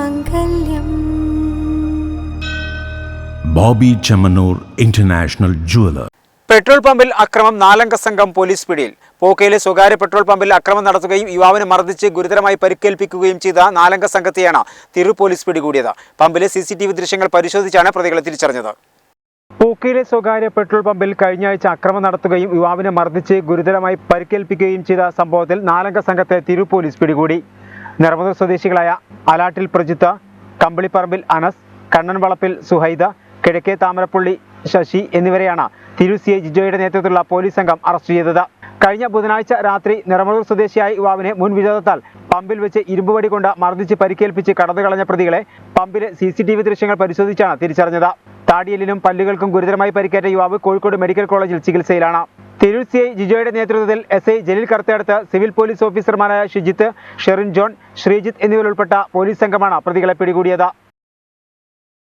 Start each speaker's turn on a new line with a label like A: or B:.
A: മാംഗല്യം. Boby Chemmanur international jeweller.
B: Petrol പമ്പിൽ അക്രമം നാലംഗ സംഘം പോലീസ് പിടിയിൽ. പോക്കയിലെ സ്വകാര്യ പെട്രോൾ പമ്പിൽ അക്രമം നടത്തുകയും യുവാവിനെ മർദ്ദിച്ച് ഗുരുതരമായി പരിക്കേൽപ്പിക്കുകയും ചെയ്ത നാലംഗ സംഘത്തെയാണ് തിരു പോലീസ് പിടികൂടിയത്. പമ്പിലെ സി സി ടി വി ദൃശ്യങ്ങൾ പരിശോധിച്ചാണ് പ്രതികളെ തിരിച്ചറിഞ്ഞത്. പൂക്കയിലെ സ്വകാര്യ പെട്രോൾ പമ്പിൽ കഴിഞ്ഞ ആഴ്ച അക്രമം നടത്തുകയും യുവാവിനെ മർദ്ദിച്ച് ഗുരുതരമായി പരിക്കേൽപ്പിക്കുകയും ചെയ്ത സംഭവത്തിൽ നാലംഗ സംഘത്തെ തിരു പോലീസ് പിടികൂടി. നിറമുതൽ സ്വദേശികളായ അലാട്ടിൽ പ്രജിത്ത് കമ്പിളിപ്പറമ്പിൽ അനസ് കണ്ണൻവളപ്പിൽ സുഹൈദ കിഴക്കേ താമരപ്പള്ളി ശശി എന്നിവരെയാണ് തിരു സി ഐ ജിജോയുടെ നേതൃത്വത്തിലുള്ള പോലീസ് സംഘം അറസ്റ്റ് ചെയ്തത്. കഴിഞ്ഞ ബുധനാഴ്ച രാത്രി നിറമുതൽ സ്വദേശിയായ യുവാവിനെ മുൻ വിരോധത്താൽ പമ്പിൽ വെച്ച് ഇരുമ്പുവടി കൊണ്ട് മർദ്ദിച്ച് പരിക്കേൽപ്പിച്ച് കടന്നു കളഞ്ഞ പ്രതികളെ പമ്പിലെ സി സി ടി വി ദൃശ്യങ്ങൾ പരിശോധിച്ചാണ് തിരിച്ചറിഞ്ഞത്. താടിയലിനും പല്ലുകൾക്കും ഗുരുതരമായി പരിക്കേറ്റ യുവാവ് കോഴിക്കോട് മെഡിക്കൽ കോളേജിൽ ചികിത്സയിലാണ്. തിരൂർ സി ഐ ജിജോയുടെ നേതൃത്വത്തിൽ എസ് ഐ ജലീൽ കറുത്തെടുത്ത് സിവിൽ പോലീസ് ഓഫീസർമാരായ ഷിജിത്ത് ഷെറിൻ ജോൺ ശ്രീജിത്ത് എന്നിവരുൾപ്പെട്ട പോലീസ് സംഘമാണ് പ്രതികളെ പിടികൂടിയത്.